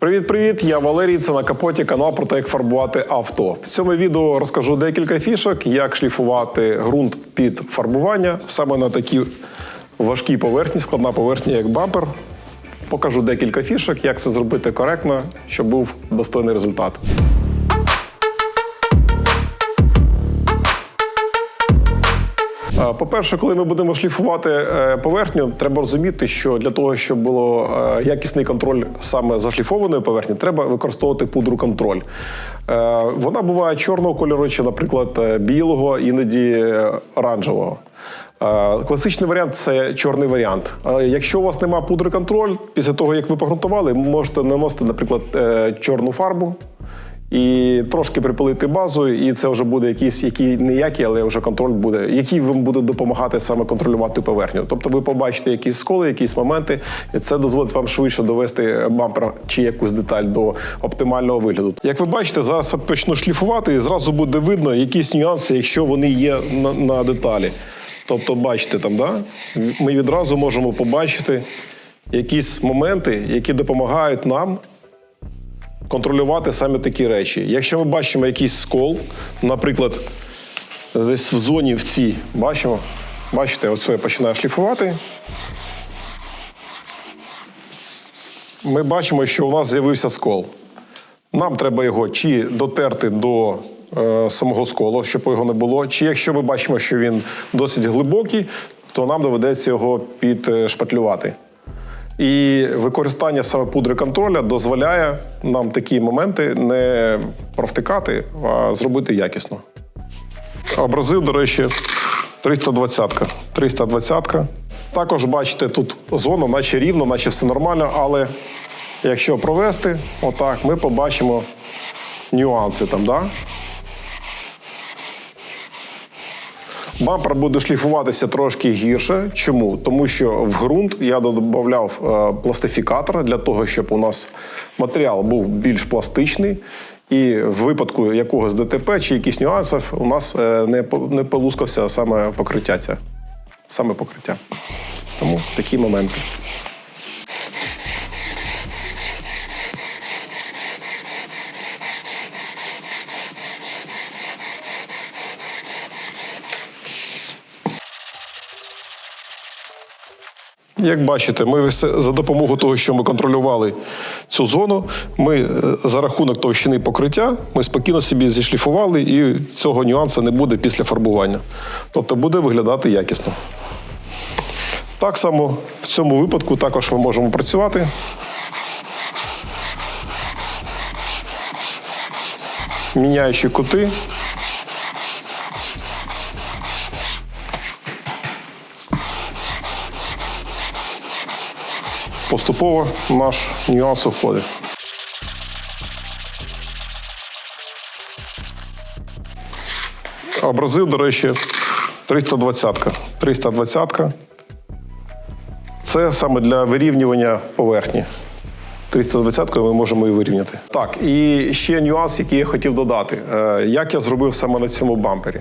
Привіт-привіт! Я Валерій. Це на капоті канал про те, як фарбувати авто. В цьому відео розкажу декілька фішок, як шліфувати ґрунт під фарбування саме на такі важкі поверхні, складна поверхня, як бампер. Покажу декілька фішок, як це зробити коректно, щоб був достойний результат. По-перше, коли ми будемо шліфувати е, поверхню, треба розуміти, що для того, щоб було е, якісний контроль саме зашліфованої поверхні, треба використовувати пудру контроль. Е, Вона буває чорного кольору, чи, наприклад, білого, іноді оранжевого. Класичний варіант це чорний варіант. Якщо у вас немає пудри контроль, після того як ви погрунтували, можете наносити, наприклад, чорну фарбу і трошки припилити базу, і це вже буде якийсь, який не який, але вже контроль буде, який вам буде допомагати саме контролювати поверхню. Тобто ви побачите якісь сколи, якісь моменти, і це дозволить вам швидше довести бампер чи якусь деталь до оптимального вигляду. Як ви бачите, зараз я почну шліфувати, і зразу буде видно якісь нюанси, якщо вони є на, на деталі. Тобто, бачите там, да? ми відразу можемо побачити якісь моменти, які допомагають нам контролювати саме такі речі. Якщо ми бачимо якийсь скол, наприклад, десь в зоні в цій, бачимо, бачите, оце я починаю шліфувати. Ми бачимо, що у нас з'явився скол. Нам треба його чи дотерти до е, самого сколу, щоб його не було, чи якщо ми бачимо, що він досить глибокий, то нам доведеться його підшпатлювати. І використання саме пудри контроля дозволяє нам такі моменти не провтикати, а зробити якісно. Абразив, до речі, 320-ка. 320-ка. Також бачите, тут зона, наче рівно, наче все нормально, але якщо провести, отак, ми побачимо нюанси там, да? Бампер буде шліфуватися трошки гірше. Чому? Тому що в ґрунт я додавав е, пластифікатор для того, щоб у нас матеріал був більш пластичний. І в випадку якогось ДТП чи якихось нюансів у нас е, не, не полускався саме покриття. Ця. Саме покриття. Тому такі моменти. Як бачите, ми за допомогою того, що ми контролювали цю зону, ми е, за рахунок товщини покриття ми спокійно собі зішліфували, і цього нюансу не буде після фарбування. Тобто буде виглядати якісно. Так само в цьому випадку також ми можемо працювати. Міняючи кути. Поступово наш нюанс уходить. Абразив, до речі, 320-ка. 320-ка. Це саме для вирівнювання поверхні. 320-кою ми можемо і вирівняти. Так, і ще нюанс, який я хотів додати. Е, Як я зробив саме на цьому бампері?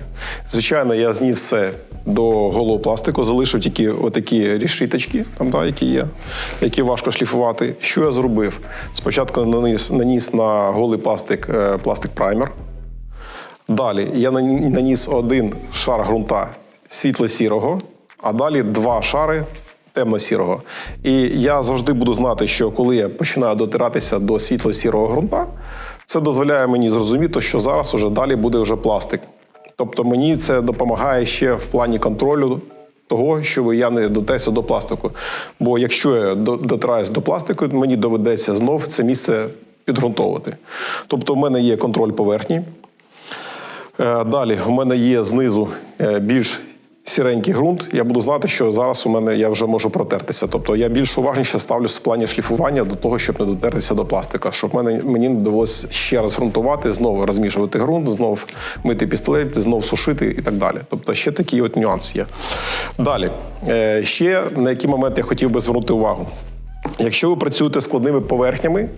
Звичайно, я зніс все до голого пластику, залишив тільки отакі рішиточки, там, да, які є, які важко шліфувати. Що я зробив? Спочатку наніс, наніс на голий пластик е, пластик праймер. Далі я наніс один шар ґрунта світло-сірого, а далі два шари темно-сірого. І я завжди буду знати, що коли я починаю дотиратися до світло-сірого ґрунта, це дозволяє мені зрозуміти, що зараз уже далі буде вже пластик. Тобто мені це допомагає ще в плані контролю того, щоб я не дотерся до пластику. Бо якщо я до- дотираюсь до пластику, мені доведеться знов це місце підґрунтовувати. Тобто, в мене є контроль поверхні. Е, Далі у мене є знизу е, більш сіренький ґрунт. Я буду знати, що зараз у мене я вже можу протертися. Тобто я більш уважніше ставлюсь в плані шліфування до того, щоб не дотертися до пластика, щоб мене мені не довелося ще раз ґрунтувати, знову розмішувати ґрунт, знову мити пістолет, знову сушити і так далі. Тобто ще такий от нюанс є. Далі, Е, ще на які момент я хотів би звернути увагу. Якщо ви працюєте складними поверхнями, е,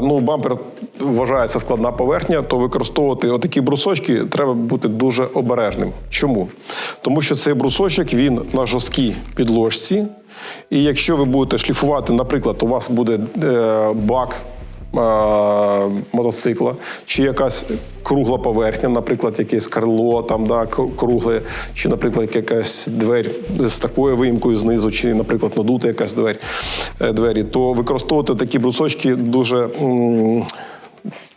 ну бампер вважається складна поверхня, то використовувати отакі брусочки треба бути дуже обережним. Чому? Тому що цей брусочок він на жорсткій підложці. І якщо ви будете шліфувати, наприклад, у вас буде е, бак мотоцикла, чи якась кругла поверхня, наприклад, якесь крило, там, да, кругле, чи, наприклад, якась двері з такою виїмкою знизу, чи, наприклад, надута якась двері, е, двері, то використовувати такі брусочки дуже.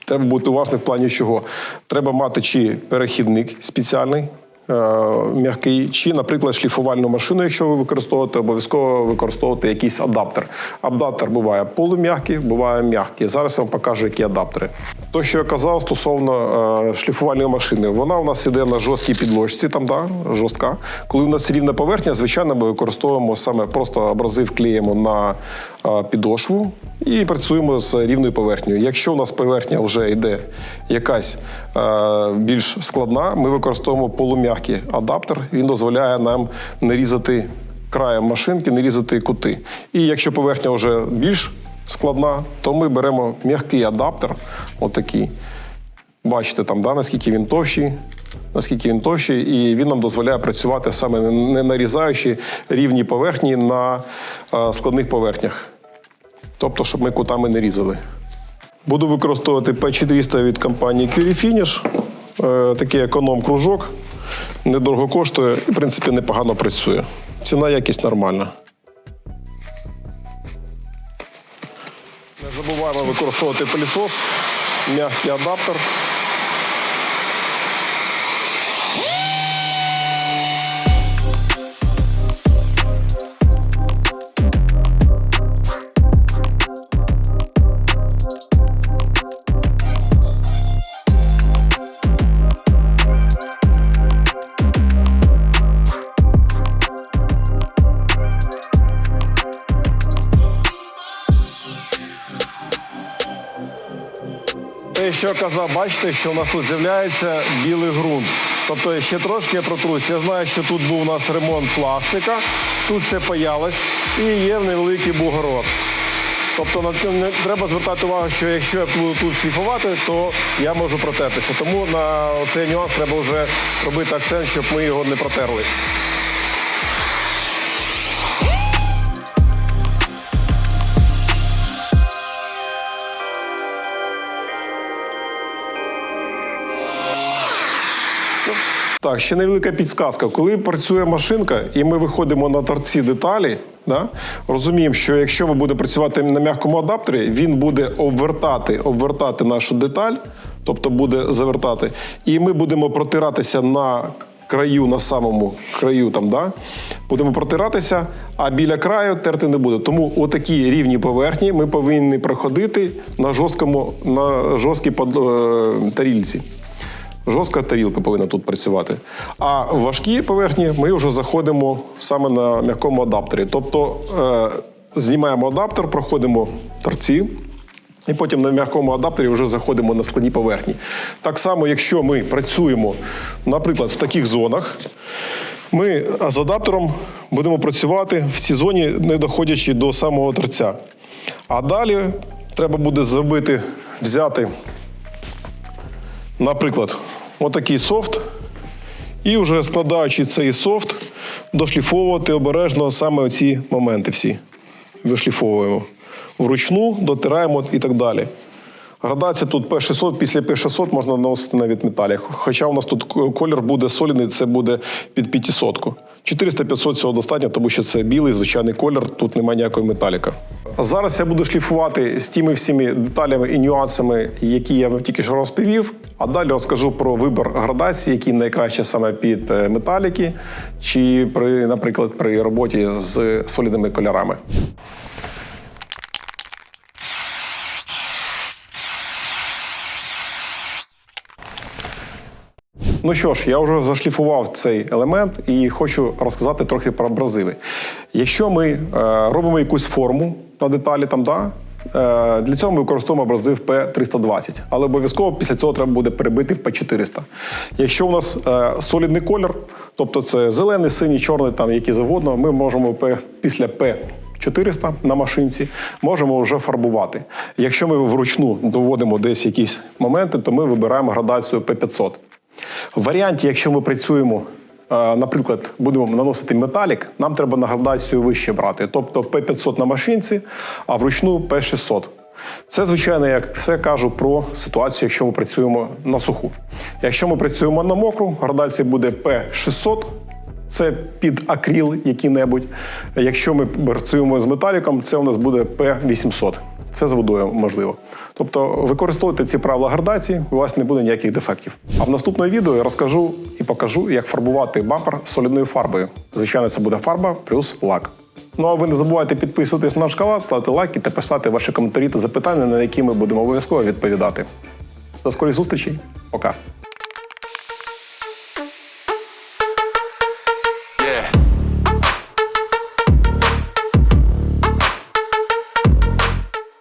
Треба бути уважним в плані чого. Треба мати чи перехідник спеціальний, е, м'який, чи, наприклад, шліфувальну машину, якщо ви використовуєте, обов'язково використовувати якийсь адаптер. Адаптер буває полум'який, буває м'який. Зараз я вам покажу, які адаптери. То, що я казав стосовно е, шліфувальної машини, вона у нас іде на жорсткій підложці, там да, жорстка. Коли у нас рівна поверхня, звичайно, ми використовуємо саме просто абразив клеїмо на е, підошву і працюємо з рівною поверхнею. Якщо у нас поверхня вже йде якась е, більш складна, ми використовуємо полум'який адаптер. Він дозволяє нам не різати краєм машинки, не різати кути. І якщо поверхня вже більш складна, то ми беремо м'який адаптер, отакий. Бачите, там, да, наскільки він товщий, наскільки він товщий, і він нам дозволяє працювати саме не нарізаючи рівні поверхні на е, складних поверхнях. Тобто, щоб ми кутами не різали. Буду використовувати P400 від компанії Curie Finish. Е, Такий економ-кружок. Недорого коштує і, в принципі, непогано працює. Ціна якість нормальна. Не забуваємо використовувати пилісос, м'який адаптер. Що я казав, бачите, що у нас тут з'являється білий ґрунт. Тобто ще трошки я протрусь. Я знаю, що тут був у нас ремонт пластика, тут це паялось і є невеликий бугород. Тобто не треба звертати увагу, що якщо я буду тут шліфувати, то я можу протертися. Тому на цей нюанс треба вже робити акцент, щоб ми його не протерли. Так, ще невелика підсказка. Коли працює машинка, і ми виходимо на торці деталі, да, розуміємо, що якщо ми будемо працювати на м'якому адаптері, він буде обвертати, обвертати нашу деталь, тобто буде завертати, і ми будемо протиратися на краю, на самому краю, там, да, будемо протиратися, а біля краю терти не буде. Тому отакі рівні поверхні ми повинні проходити на жорсткому, на жорсткій е, тарільці. Жорстка тарілка повинна тут працювати. А в важкі поверхні ми вже заходимо саме на м'якому адаптері. Тобто е, знімаємо адаптер, проходимо торці, і потім на м'якому адаптері вже заходимо на складні поверхні. Так само, якщо ми працюємо, наприклад, в таких зонах, ми з адаптером будемо працювати в цій зоні, не доходячи до самого торця. А далі треба буде зробити, взяти наприклад, отакий софт, і вже складаючи цей софт, дошліфовувати обережно саме ці моменти всі. Вишліфовуємо. Вручну дотираємо і так далі. Градація тут P600, після P600 можна наносити навіть металі. Хоча у нас тут колір буде соліний, це буде під 500. 400-500 цього достатньо, тому що це білий звичайний колір, тут немає ніякої металіка. Зараз я буду шліфувати з тими всіми деталями і нюансами, які я вам тільки що розповів. А далі розкажу про вибір градації, які найкраще саме під е, металіки, чи при, наприклад, при роботі з солідними кольорами. Ну що ж, я вже зашліфував цей елемент і хочу розказати трохи про абразиви. Якщо ми е, робимо якусь форму на деталі, там, да, е, для цього ми використовуємо абразив P320, але обов'язково після цього треба буде перебити в P400. Якщо у нас е, солідний колір, тобто це зелений, синій, чорний, там які завгодно, ми можемо після P 400 на машинці, можемо вже фарбувати. Якщо ми вручну доводимо десь якісь моменти, то ми вибираємо градацію P500. В варіанті, якщо ми працюємо, е, наприклад, будемо наносити металік, нам треба на градацію вище брати, тобто P500 на машинці, а вручну P600. Це, звичайно, як все кажу про ситуацію, якщо ми працюємо на суху. Якщо ми працюємо на мокру, градація буде P600, це під акріл який-небудь. Якщо ми працюємо з металіком, це у нас буде P800. Це з водою можливо. Тобто використовуйте ці правила градації, у вас не буде ніяких дефектів. А в наступному відео я розкажу і покажу, як фарбувати бампер солідною фарбою. Звичайно, це буде фарба плюс лак. Ну а ви не забувайте підписуватись на наш канал, ставити лайки та писати ваші коментарі та запитання, на які ми будемо обов'язково відповідати. До скорих зустрічей. Пока.